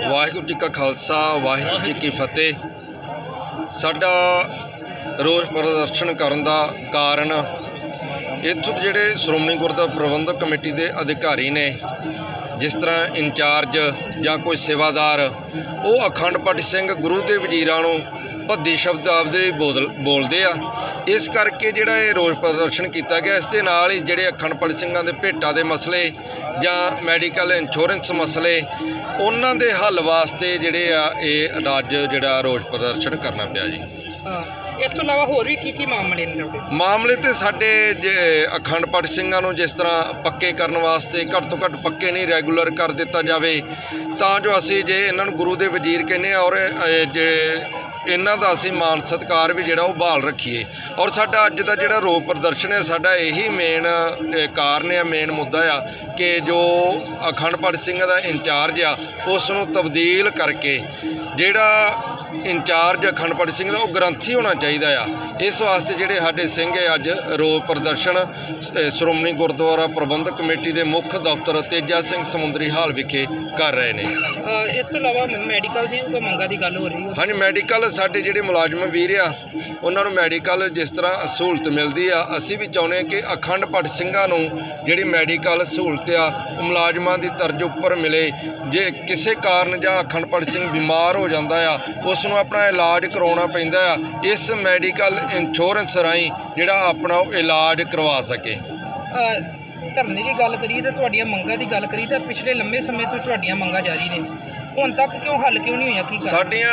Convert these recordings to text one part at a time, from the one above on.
ਵਾਹਿਗੁਰੂ ਜੀ ਕਾ ਖਾਲਸਾ, ਵਾਹਿਗੁਰੂ ਜੀ ਕੀ ਫਤਿਹ। ਸਾਡਾ ਰੋਸ ਪ੍ਰਦਰਸ਼ਨ ਕਰਨ ਦਾ ਕਾਰਨ ਇੱਥੋਂ ਦੇ ਜਿਹੜੇ ਸ਼੍ਰੋਮਣੀ ਗੁਰਦੁਆਰਾ ਪ੍ਰਬੰਧਕ ਕਮੇਟੀ ਦੇ ਅਧਿਕਾਰੀ ਨੇ, ਜਿਸ ਤਰ੍ਹਾਂ ਇੰਚਾਰਜ ਜਾਂ ਕੋਈ ਸੇਵਾਦਾਰ, ਉਹ ਅਖੰਡ ਪਾਠ ਸਿੰਘ ਗੁਰੂ ਦੇ ਵਜ਼ੀਰਾਂ ਨੂੰ ਭੱਦੀ ਸ਼ਬਦ ਆਪਦੇ ਬੋਲ ਬੋਲਦੇ ਆ। ਇਸ ਕਰਕੇ ਜਿਹੜਾ ਇਹ ਰੋਸ ਪ੍ਰਦਰਸ਼ਨ ਕੀਤਾ ਗਿਆ ਇਸ ਦੇ ਨਾਲ ਹੀ ਜਿਹੜੇ ਅਖੰਡ ਪਾਠ ਸਿੰਘਾਂ ਦੇ ਭੇਟਾਂ ਦੇ ਮਸਲੇ ਜਾਂ ਮੈਡੀਕਲ ਇੰਸ਼ੋਰੈਂਸ ਮਸਲੇ ਉਹਨਾਂ ਦੇ ਹੱਲ ਵਾਸਤੇ ਜਿਹੜੇ ਆ ਇਹ ਅੱਜ ਜਿਹੜਾ ਰੋਸ ਪ੍ਰਦਰਸ਼ਨ ਕਰਨਾ ਪਿਆ ਜੀ। ਇਸ ਤੋਂ ਇਲਾਵਾ ਹੋਰ ਵੀ ਕੀ ਕੀ ਮਾਮਲੇ ਨੇ ਤੁਹਾਡੇ? ਮਾਮਲੇ ਤੇ ਸਾਡੇ ਜੇ ਅਖੰਡ ਪਾਠ ਸਿੰਘਾਂ ਨੂੰ ਜਿਸ ਤਰ੍ਹਾਂ ਪੱਕੇ ਕਰਨ ਵਾਸਤੇ ਘੱਟ ਤੋਂ ਘੱਟ ਪੱਕੇ ਨਹੀਂ ਰੈਗੂਲਰ ਕਰ ਦਿੱਤਾ ਜਾਵੇ ਤਾਂ ਜੋ ਅਸੀਂ ਜੇ ਇਹਨਾਂ ਨੂੰ ਗੁਰੂ ਦੇ ਵਜ਼ੀਰ ਕਹਿੰਦੇ ਔਰ ਜੇ ਇਹਨਾਂ ਦਾ ਅਸੀਂ ਮਾਨ ਸਤਿਕਾਰ ਵੀ ਜਿਹੜਾ ਉਹ ਬਹਾਲ ਰੱਖੀਏ। ਔਰ ਸਾਡਾ ਅੱਜ ਦਾ ਜਿਹੜਾ ਰੋਪ ਪ੍ਰਦਰਸ਼ਨ ਹੈ, ਸਾਡਾ ਇਹੀ ਮੇਨ ਕਾਰਨ ਆ ਮੇਨ ਮੁੱਦਾ ਆ ਕਿ ਜੋ ਅਖੰਡ ਪਾਠ ਸਿੰਘ ਦਾ ਇੰਚਾਰਜ ਆ, ਉਸ ਨੂੰ ਤਬਦੀਲ ਕਰਕੇ ਜਿਹੜਾ ਇੰਚਾਰਜ ਅਖੰਡ ਪਾਠ ਸਿੰਘ ਦਾ ਉਹ ਗ੍ਰੰਥੀ ਹੋਣਾ ਚਾਹੀਦਾ ਆ। ਇਸ ਵਾਸਤੇ ਜਿਹੜੇ ਸਾਡੇ ਸਿੰਘ ਹੈ ਅੱਜ ਰੋਪ ਪ੍ਰਦਰਸ਼ਨ ਸ਼੍ਰੋਮਣੀ ਗੁਰਦੁਆਰਾ ਪ੍ਰਬੰਧਕ ਕਮੇਟੀ ਦੇ ਮੁੱਖ ਦਫ਼ਤਰ ਤੇਜਾ ਸਿੰਘ ਸਮੁੰਦਰੀ ਹਾਲ ਵਿਖੇ ਕਰ ਰਹੇ ਨੇ। ਇਸ ਤੋਂ ਇਲਾਵਾ ਮੈਡੀਕਲ ਕੋਈ ਮੰਗਾਂ ਦੀ ਗੱਲ ਹੋ ਰਹੀ ਹੈ। ਹਾਂਜੀ ਮੈਡੀਕਲ ਸਾਡੇ ਜਿਹੜੇ ਮੁਲਾਜ਼ਮ ਵੀਰ ਆ ਉਹਨਾਂ ਨੂੰ ਮੈਡੀਕਲ ਜਿਸ ਤਰ੍ਹਾਂ ਸਹੂਲਤ ਮਿਲਦੀ ਆ ਅਸੀਂ ਵੀ ਚਾਹੁੰਦੇ ਹਾਂ ਕਿ ਅਖੰਡ ਪਾਠ ਸਿੰਘਾਂ ਨੂੰ ਜਿਹੜੀ ਮੈਡੀਕਲ ਸਹੂਲਤ ਆ ਉਹ ਮੁਲਾਜ਼ਮਾਂ ਦੀ ਤਰਜ ਉੱਪਰ ਮਿਲੇ। ਜੇ ਕਿਸੇ ਕਾਰਨ ਜਾਂ ਅਖੰਡ ਪਾਠ ਸਿੰਘ ਬਿਮਾਰ ਹੋ ਜਾਂਦਾ ਆ ਉਸ ਨੂੰ ਆਪਣਾ ਇਲਾਜ ਕਰਾਉਣਾ ਪੈਂਦਾ ਆ। ਇਸ ਮੈਡੀਕਲ ਇੰਸ਼ੋਰੈਂਸ ਰਾਹੀਂ ਜਿਹੜਾ ਆਪਣਾ ਉਹ ਇਲਾਜ ਕਰਵਾ ਸਕੇ। ਅਹ ਧਰਨੇ ਦੀ ਗੱਲ ਕਰੀਏ ਤੇ ਤੁਹਾਡੀਆਂ ਮੰਗਾਂ ਦੀ ਗੱਲ ਕਰੀਏ ਤਾਂ ਪਿਛਲੇ ਲੰਮੇ ਸਮੇਂ ਤੋਂ ਤੁਹਾਡੀਆਂ ਮੰਗਾਂ ਜਾਰੀ ਨੇ। ਹੁਣ ਤੱਕ ਕਿਉਂ ਹੱਲ ਕਿਉਂ ਨਹੀਂ ਹੋਇਆ ਕੀ ਕਰ ਸਾਡੀਆਂ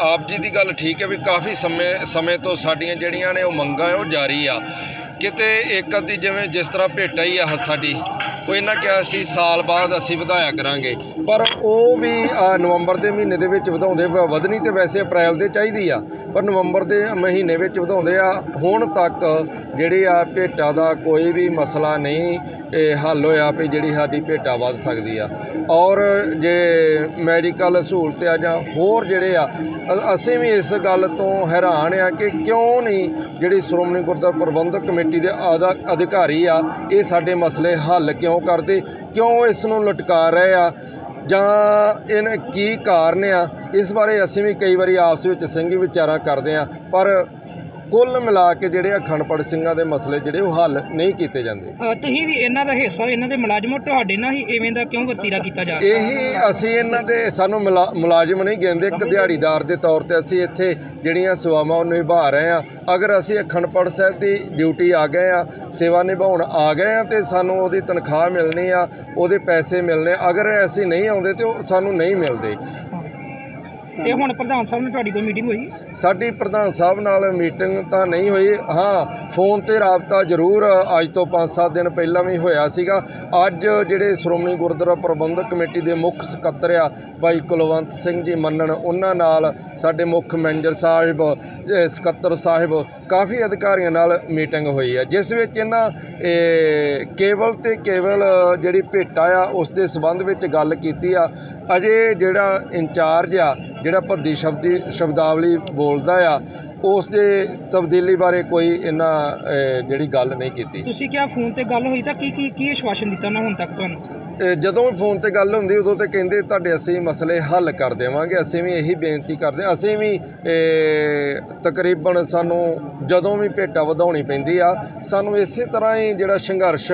ਆਪ ਜੀ ਦੀ ਗੱਲ ਠੀਕ ਹੈ ਵੀ ਕਾਫੀ ਸਮੇਂ ਸਮੇਂ ਤੋਂ ਸਾਡੀਆਂ ਜਿਹੜੀਆਂ ਨੇ ਉਹ ਮੰਗਾਂ ਹੈ ਉਹ ਜਾਰੀ ਆ। ਕਿਤੇ ਇੱਕ ਅੱਧੀ ਜਿਵੇਂ ਜਿਸ ਤਰ੍ਹਾਂ ਭੇਟਾ ਹੀ ਆ ਸਾਡੀ ਉਹ ਇਹਨਾਂ ਕਿਹਾ ਸੀ ਸਾਲ ਬਾਅਦ ਅਸੀਂ ਵਧਾਇਆ ਕਰਾਂਗੇ। ਪਰ ਉਹ ਵੀ ਨਵੰਬਰ ਦੇ ਮਹੀਨੇ ਦੇ ਵਿੱਚ ਵਧਾਉਂਦੇ ਵ- ਵਧਣੀ ਤੇ ਵੈਸੇ ਅਪ੍ਰੈਲ ਦੇ ਚਾਹੀਦੀ ਆ। ਪਰ ਨਵੰਬਰ ਦੇ ਮਹੀਨੇ ਵਿੱਚ ਵਧਾਉਂਦੇ ਆ। ਹੁਣ ਤੱਕ ਜਿਹੜੇ ਆ ਭੇਟਾ ਦਾ ਕੋਈ ਵੀ ਮਸਲਾ ਨਹੀਂ, ਇਹ ਹੱਲ ਹੋਇਆ ਵੀ ਜਿਹੜੀ ਸਾਡੀ ਭੇਟਾ ਵੱਧ ਸਕਦੀ ਆ। ਔਰ ਜੇ ਮੈਡੀਕਲ ਸਹੂਲਤ ਆ ਜਾਂ ਹੋਰ ਜਿਹੜੇ ਆ ਅਸੀਂ ਵੀ ਇਸ ਗੱਲ ਤੋਂ ਹੈਰਾਨ ਆ ਕਿ ਕਿਉਂ ਨਹੀਂ ਜਿਹੜੀ ਸ਼੍ਰੋਮਣੀ ਗੁਰਦੁਆਰਾ ਪ੍ਰਬੰਧਕ ਕਮੇਟੀ ਦੇ ਅਦਾ- ਅਧਿਕਾਰੀ ਆ, ਇਹ ਸਾਡੇ ਮਸਲੇ ਹੱਲ ਕਿਉਂ ਕਰਦੇ, ਕਿਉਂ ਇਸ ਨੂੰ ਲਟਕਾ ਰਹੇ ਆ। ਜਾਂ ਇਹਨੇ ਕੀ ਕਾਰਨ ਆ, ਇਸ ਬਾਰੇ ਅਸੀਂ ਵੀ ਕਈ ਵਾਰੀ ਆਪਸ ਵਿੱਚ ਸਿੰਘ ਵਿਚਾਰਾਂ ਕਰਦੇ ਆ, ਪਰ ਕੁੱਲ ਮਿਲਾ ਕੇ ਜਿਹੜੇ ਅਖੰਡ ਪਾਠ ਸਿੰਘਾਂ ਦੇ ਮਸਲੇ ਜਿਹੜੇ ਉਹ ਹੱਲ ਨਹੀਂ ਕੀਤੇ ਜਾਂਦੇ। ਤੁਸੀਂ ਵੀ ਇਹਨਾਂ ਦਾ ਹਿੱਸਾ ਹੋ, ਇਹਨਾਂ ਦੇ ਮੁਲਾਜ਼ਮ ਹੋ, ਤੁਹਾਡੇ ਨਾਲ ਹੀ ਐਵੇਂ ਦਾ ਕਿਉਂ ਵਤੀਰਾ ਕੀਤਾ ਜਾ ਰਿਹਾ? ਇਹੀ ਅਸੀਂ ਇਹਨਾਂ ਦੇ ਸਾਨੂੰ ਮੁਲਾ- ਮੁਲਾਜ਼ਮ ਨਹੀਂ ਕਹਿੰਦੇ ਇੱਕ ਦਿਹਾੜੀਦਾਰ ਦੇ ਤੌਰ ਤੇ ਅਸੀਂ ਇੱਥੇ ਜਿਹੜੀਆਂ ਸੇਵਾਵਾਂ ਉਹ ਨਿਭਾ ਰਹੇ ਆ ਅਗਰ ਅਸੀਂ ਅਖੰਡ ਪਾਠ ਸਾਹਿਬ ਦੀ ਡਿਊਟੀ ਆ ਗਏ ਆ ਸੇਵਾ ਨਿਭਾਉਣ ਆ ਗਏ ਆ ਤੇ ਸਾਨੂੰ ਉਹਦੀ ਤਨਖਾਹ ਮਿਲਣੀ ਆ ਉਹਦੇ ਪੈਸੇ ਮਿਲਣੇ ਅਗਰ ਅਸੀਂ ਨਹੀਂ ਆਉਂਦੇ ਤੇ ਉਹ ਸਾਨੂੰ ਨਹੀਂ ਮਿਲਦੇ। ਤੇ ਹੁਣ ਪ੍ਰਧਾਨ ਸਾਹਿਬ ਨਾਲ ਤੁਹਾਡੀ ਕੋਈ ਮੀਟਿੰਗ ਹੋਈ? ਸਾਡੀ ਪ੍ਰਧਾਨ ਸਾਹਿਬ ਨਾਲ ਮੀਟਿੰਗ ਤਾਂ ਨਹੀਂ ਹੋਈ। ਹਾਂ ਫੋਨ ਤੇ ਰਾਬਤਾ ਜ਼ਰੂਰ ਅੱਜ ਤੋਂ 5-7 ਦਿਨ ਪਹਿਲਾਂ ਵੀ ਹੋਇਆ ਸੀਗਾ। ਅੱਜ ਜਿਹੜੇ ਸ਼੍ਰੋਮਣੀ ਗੁਰਦੁਆਰਾ ਪ੍ਰਬੰਧਕ ਕਮੇਟੀ ਦੇ ਮੁੱਖ ਸਕੱਤਰ ਆ ਭਾਈ ਕੁਲਵੰਤ ਸਿੰਘ ਜੀ ਮੰਨਣ, ਉਹਨਾਂ ਨਾਲ ਸਾਡੇ ਮੁੱਖ ਮੈਨੇਜਰ ਸਾਹਿਬ ਸਕੱਤਰ ਸਾਹਿਬ ਕਾਫੀ ਅਧਿਕਾਰੀਆਂ ਨਾਲ ਮੀਟਿੰਗ ਹੋਈ ਹੈ। ਜਿਸ ਵਿੱਚ ਇਹਨਾਂ ਕੇਵਲ ਤੇ ਕੇਵਲ ਜਿਹੜੀ ਭੇਟਾ ਆ, ਉਸ ਦੇ ਸਬੰਧ ਵਿੱਚ ਗੱਲ ਕੀਤੀ ਆ। ਅਜੇ ਜਿਹੜਾ ਇੰਚਾਰਜ ਆ, ਜਿਹੜਾ ਭੱਦੀ ਸ਼ਬਦੀ, ਸ਼ਬਦਾਵਲੀ ਬੋਲਦਾ ਆ, ਉਸ ਦੇ ਤਬਦੀਲੀ ਬਾਰੇ ਕੋਈ ਇਹਨਾਂ ਜਿਹੜੀ ਗੱਲ ਨਹੀਂ ਕੀਤੀ। ਤੁਸੀਂ ਕਿਹਾ ਫੋਨ ਤੇ ਗੱਲ ਹੋਈ ਤਾਂ ਕੀ ਕੀ ਕੀ ਆਸ਼ਵਾਸਨ ਦਿੱਤਾ ਨਾ ਹੁਣ ਤੱਕ ਤੁਹਾਨੂੰ? ਜਦੋਂ ਫੋਨ ਤੇ ਗੱਲ ਹੁੰਦੀ ਉਦੋਂ ਤੇ ਕਹਿੰਦੇ ਤੁਹਾਡੇ ਅਸੀਂ ਮਸਲੇ ਹੱਲ ਕਰ ਦੇਵਾਂਗੇ ਅਸੀਂ ਵੀ ਇਹੀ ਬੇਨਤੀ ਕਰਦੇ ਹਾਂ। ਅਸੀਂ ਵੀ ਤਕਰੀਬਨ ਸਾਨੂੰ ਜਦੋਂ ਵੀ ਭੇਟਾ ਵਧਾਉਣੀ ਪੈਂਦੀ ਆ ਸਾਨੂੰ ਇਸੇ ਤਰ੍ਹਾਂ ਹੀ ਜਿਹੜਾ ਸੰਘਰਸ਼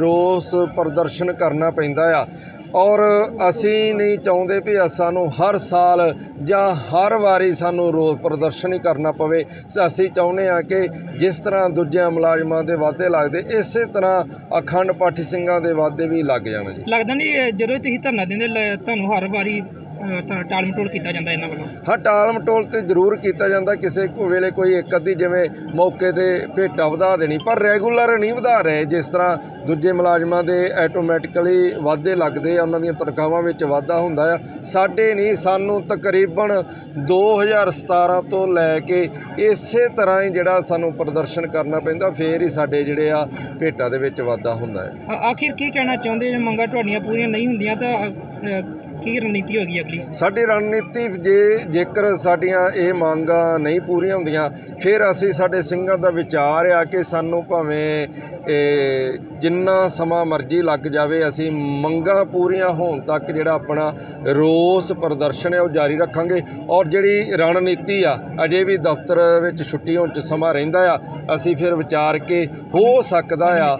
ਰੋਸ ਪ੍ਰਦਰਸ਼ਨ ਕਰਨਾ ਪੈਂਦਾ ਆ। ਔਰ ਅਸੀਂ ਨਹੀਂ ਚਾਹੁੰਦੇ ਵੀ ਸਾਨੂੰ ਹਰ ਸਾਲ ਜਾਂ ਹਰ ਵਾਰੀ ਸਾਨੂੰ ਰੋਸ ਪ੍ਰਦਰਸ਼ਨ ਹੀ ਕਰਨਾ ਪਵੇ। ਅਸੀਂ ਚਾਹੁੰਦੇ ਆ ਕਿ ਜਿਸ ਤਰ੍ਹਾਂ ਦੂਜਿਆਂ ਮੁਲਾਜ਼ਮਾਂ ਦੇ ਵਾਅਦੇ ਲੱਗਦੇ, ਇਸੇ ਤਰ੍ਹਾਂ ਅਖੰਡ ਪਾਠੀ ਸਿੰਘਾਂ ਦੇ ਵਾਅਦੇ ਵੀ ਲੱਗ ਜਾਣ ਜੀ। ਲੱਗਦਾ ਨਹੀਂ ਜਦੋਂ ਤੁਸੀਂ ਧਰਨਾ ਦਿੰਦੇ ਲ- ਤੁਹਾਨੂੰ ਹਰ ਵਾਰੀ ਟਾਲ ਮਟੋਲ ਕੀਤਾ ਜਾਂਦਾ ਇਹਨਾਂ ਵੱਲੋਂ? ਹਾਂ ਟਾਲ ਮਟੋਲ ਤੇ ਜ਼ਰੂਰ ਕੀਤਾ ਜਾਂਦਾ ਕਿਸੇ ਕੋ ਵੇਲੇ ਕੋਈ ਇੱਕ ਅੱਧੀ ਜਿਵੇਂ ਮੌਕੇ ਤੇ ਭੇਟਾ ਵਧਾ ਦੇਣੀ ਪਰ ਰੈਗੂਲਰ ਨਹੀਂ ਵਧਾ ਰਹੇ ਜਿਸ ਤਰ੍ਹਾਂ ਦੂਜੇ ਮੁਲਾਜ਼ਮਾਂ ਦੇ ਆਟੋਮੈਟਿਕਲੀ ਵਾਧੇ ਲੱਗਦੇ ਆ ਉਹਨਾਂ ਦੀਆਂ ਤਨਖਾਹਾਂ ਵਿੱਚ ਵਾਧਾ ਹੁੰਦਾ ਆ। ਸਾਡੇ ਨਹੀਂ ਸਾਨੂੰ ਤਕਰੀਬਨ 2017 ਤੋਂ ਲੈ ਕੇ ਇਸੇ ਤਰ੍ਹਾਂ ਹੀ ਜਿਹੜਾ ਸਾਨੂੰ ਪ੍ਰਦਰਸ਼ਨ ਕਰਨਾ ਪੈਂਦਾ ਫੇਰ ਹੀ ਸਾਡੇ ਜਿਹੜੇ ਆ ਭੇਟਾ ਦੇ ਵਿੱਚ ਵਾਧਾ ਹੁੰਦਾ ਹੈ। ਆ- ਆਖਿਰ ਕੀ ਕਹਿਣਾ ਚਾਹੁੰਦੇ? ਜੇ ਮੰਗਾਂ ਤੁਹਾਡੀਆਂ ਪੂਰੀਆਂ ਨਹੀਂ ਹੁੰਦੀਆਂ ਤਾਂ ਕੀ ਰਣਨੀਤੀ ਹੋਗੀ ਅਗਲੀ? ਸਾਡੀ ਰਣਨੀਤੀ ਜੇ ਜੇਕਰ ਸਾਡੀਆਂ ਇਹ ਮੰਗਾਂ ਨਹੀਂ ਪੂਰੀਆਂ ਹੁੰਦੀਆਂ ਫਿਰ ਅਸੀਂ ਸਾਡੇ ਸਿੰਘਾਂ ਦਾ ਵਿਚਾਰ ਆ ਕਿ ਸਾਨੂੰ ਭਾਵੇਂ ਜਿੰਨਾ ਸਮਾਂ ਮਰਜ਼ੀ ਲੱਗ ਜਾਵੇ ਅਸੀਂ ਮੰਗਾਂ ਪੂਰੀਆਂ ਹੋਣ ਤੱਕ ਜਿਹੜਾ ਆਪਣਾ ਰੋਸ ਪ੍ਰਦਰਸ਼ਨ ਹੈ ਉਹ ਜਾਰੀ ਰੱਖਾਂਗੇ। ਔਰ ਜਿਹੜੀ ਰਣਨੀਤੀ ਆ ਅਜੇ ਵੀ ਦਫ਼ਤਰ ਵਿੱਚ ਛੁੱਟੀ ਹੋਣ ਚ ਸਮਾਂ ਰਹਿੰਦਾ ਆ ਅਸੀਂ ਫਿਰ ਵਿਚਾਰ ਕੇ ਹੋ ਸਕਦਾ ਆ।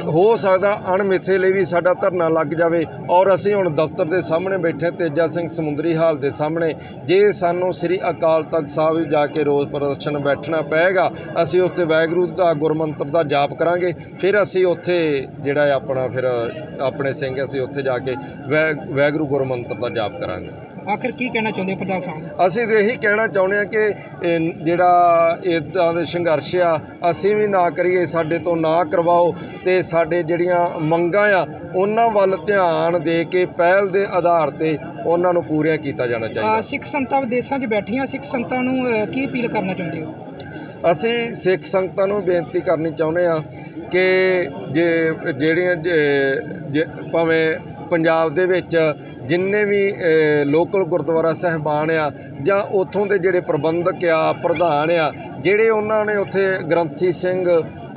ਹੋ ਸਕਦਾ ਅਣਮਿੱਥੇ ਲਈ ਵੀ ਸਾਡਾ ਧਰਨਾ ਲੱਗ ਜਾਵੇ ਔਰ ਅਸੀਂ ਹੁਣ ਦਫ਼ਤਰ ਦੇ ਸਾਹਮਣੇ ਬੈਠੇ ਤੇਜਾ ਸਿੰਘ ਸਮੁੰਦਰੀ ਹਾਲ ਦੇ ਸਾਹਮਣੇ। ਜੇ ਸਾਨੂੰ ਸ੍ਰੀ ਅਕਾਲ ਤਖਤ ਸਾਹਿਬ ਜਾ ਕੇ ਰੋਸ ਪ੍ਰਦਰਸ਼ਨ ਬੈਠਣਾ ਪਏਗਾ ਅਸੀਂ ਉੱਥੇ ਵਾਹਿਗੁਰੂ ਦਾ ਗੁਰਮੰਤਰ ਦਾ ਜਾਪ ਕਰਾਂਗੇ। ਫਿਰ ਅਸੀਂ ਉੱਥੇ ਜਿਹੜਾ ਆਪਣਾ ਫਿਰ ਆਪਣੇ ਸਿੰਘ ਅਸੀਂ ਉੱਥੇ ਜਾ ਕੇ ਵੈ- ਵਾਹਿਗੁਰੂ ਗੁਰਮੰਤਰ ਦਾ ਜਾਪ ਕਰਾਂਗੇ। ਆਖਿਰ ਕੀ ਕਹਿਣਾ ਚਾਹੁੰਦੇ ਹੋ ਪ੍ਰਧਾਨ ਸਾਹਿਬ? ਅਸੀਂ ਤਾਂ ਇਹੀ ਕਹਿਣਾ ਚਾਹੁੰਦੇ ਹਾਂ ਕਿ ਜਿਹੜਾ ਇਦਾਂ ਦੇ ਸੰਘਰਸ਼ ਆ ਅਸੀਂ ਵੀ ਨਾ ਕਰੀਏ ਸਾਡੇ ਤੋਂ ਨਾ ਕਰਵਾਓ ਤੇ ਸਾਡੇ ਜਿਹੜੀਆਂ ਮੰਗਾਂ ਆ ਉਹਨਾਂ ਵੱਲ ਧਿਆਨ ਦੇ ਕੇ ਪਹਿਲ ਦੇ ਆਧਾਰ ਤੇ ਉਹਨਾਂ ਨੂੰ ਪੂਰੀਆਂ ਕੀਤਾ ਜਾਣਾ ਚਾਹੀਦਾ। ਸਿੱਖ ਸੰਗਤਾਂ ਵਿਦੇਸ਼ਾਂ 'ਚ ਬੈਠੀਆਂ ਸਿੱਖ ਸੰਗਤਾਂ ਨੂੰ ਕੀ ਅਪੀਲ ਕਰਨਾ ਚਾਹੁੰਦੇ ਹੋ? ਅਸੀਂ ਸਿੱਖ ਸੰਗਤਾਂ ਨੂੰ ਬੇਨਤੀ ਕਰਨੀ ਚਾਹੁੰਦੇ ਆ ਕਿ ਜੇ ਜਿਹੜੀਆਂ ਭਾਵੇਂ ਪੰਜਾਬ ਦੇ ਵਿੱਚ ਜਿੰਨੇ ਵੀ ਲੋਕਲ ਗੁਰਦੁਆਰਾ ਸਹਿਬਾਨ ਆ ਜਾਂ ਉੱਥੋਂ ਦੇ ਜਿਹੜੇ ਪ੍ਰਬੰਧਕ ਆ ਪ੍ਰਧਾਨ ਆ ਜਿਹੜੇ ਉਹਨਾਂ ਨੇ ਉੱਥੇ ਗ੍ਰੰਥੀ ਸਿੰਘ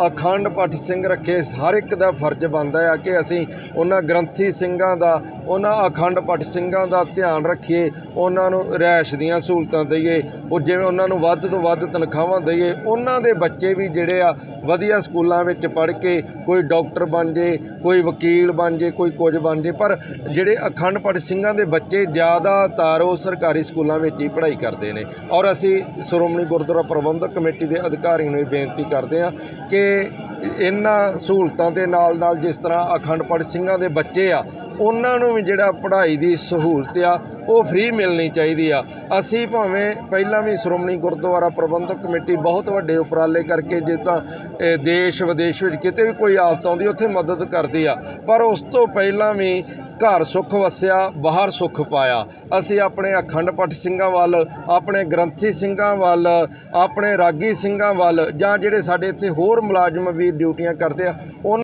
ਅਖੰਡ ਪਾਠੀ ਸਿੰਘ ਰੱਖੇ, ਹਰ ਇੱਕ ਦਾ ਫਰਜ਼ ਬਣਦਾ ਆ ਕਿ ਅਸੀਂ ਉਹਨਾਂ ਗ੍ਰੰਥੀ ਸਿੰਘਾਂ ਦਾ, ਉਹਨਾਂ ਅਖੰਡ ਪਾਠੀ ਸਿੰਘਾਂ ਦਾ ਧਿਆਨ ਰੱਖੀਏ, ਉਹਨਾਂ ਨੂੰ ਰਿਹਾਇਸ਼ ਦੀਆਂ ਸਹੂਲਤਾਂ ਦਈਏ, ਉਹ ਜਿਵੇਂ ਉਹਨਾਂ ਨੂੰ ਵੱਧ ਤੋਂ ਵੱਧ ਤਨਖਾਹਾਂ ਦਈਏ, ਉਹਨਾਂ ਦੇ ਬੱਚੇ ਵੀ ਜਿਹੜੇ ਆ ਵਧੀਆ ਸਕੂਲਾਂ ਵਿੱਚ ਪੜ੍ਹ ਕੇ ਕੋਈ ਡਾਕਟਰ ਬਣ ਜੇ, ਕੋਈ ਵਕੀਲ ਬਣ ਜੇ, ਕੋਈ ਕੁਝ ਬਣ ਜੇ, ਪਰ ਜਿਹੜੇ ਅਖੰਡ ਪਾਠੀ ਸਿੰਘਾਂ ਦੇ ਬੱਚੇ ਜ਼ਿਆਦਾਤਰ ਉਹ ਸਰਕਾਰੀ ਸਕੂਲਾਂ ਵਿੱਚ ਹੀ ਪੜ੍ਹਾਈ ਕਰਦੇ ਨੇ। ਔਰ ਅਸੀਂ ਸ਼੍ਰੋਮਣੀ ਗੁਰਦੁਆਰਾ ਪ੍ਰਬੰਧਕ ਕਮੇਟੀ ਦੇ ਅਧਿਕਾਰੀਆਂ ਨੂੰ ਇਹ ਬੇਨਤੀ ਕਰਦੇ ਹਾਂ ਕਿ ਇਹਨਾਂ ਸਹੂਲਤਾਂ ਦੇ ਨਾਲ ਨਾਲ ਜਿਸ ਤਰ੍ਹਾਂ ਅਖੰਡ ਪਾਠ ਸਿੰਘਾਂ ਦੇ ਬੱਚੇ ਆ ਉਹਨਾਂ ਨੂੰ ਵੀ ਜਿਹੜਾ ਪੜ੍ਹਾਈ ਦੀ ਸਹੂਲਤ ਆ, ਉਹ ਫ੍ਰੀ ਮਿਲਣੀ ਚਾਹੀਦੀ ਆ। ਅਸੀਂ ਭਾਵੇਂ ਪਹਿਲਾਂ ਵੀ ਸ਼੍ਰੋਮਣੀ ਗੁਰਦੁਆਰਾ ਪ੍ਰਬੰਧਕ ਕਮੇਟੀ ਬਹੁਤ ਵੱਡੇ ਉਪਰਾਲੇ ਕਰਕੇ ਜੇ ਤਾਂ ਦੇਸ਼ ਵਿਦੇਸ਼ ਵਿੱਚ ਕਿਤੇ ਵੀ ਕੋਈ ਆਫਤ ਆਉਂਦੀ, ਉੱਥੇ ਮਦਦ ਕਰਦੀ ਆ। ਪਰ ਉਸ ਤੋਂ ਪਹਿਲਾਂ ਵੀ ਘਰ ਸੁੱਖ ਵਸਿਆ, ਬਾਹਰ ਸੁੱਖ ਪਾਇਆ। ਅਸੀਂ ਆਪਣੇ ਅਖੰਡ ਪਠ ਸਿੰਘਾਂ ਵੱਲ, ਆਪਣੇ ਗ੍ਰੰਥੀ ਸਿੰਘਾਂ ਵੱਲ, ਆਪਣੇ ਰਾਗੀ ਸਿੰਘਾਂ ਵੱਲ ਜਾਂ ਜਿਹੜੇ ਸਾਡੇ ਇੱਥੇ ਹੋਰ ਮੁਲਾਜ਼ਮ ਵੀ ਡਿਊਟੀਆਂ ਕਰਦੇ ਆ, ਉਹਨਾਂ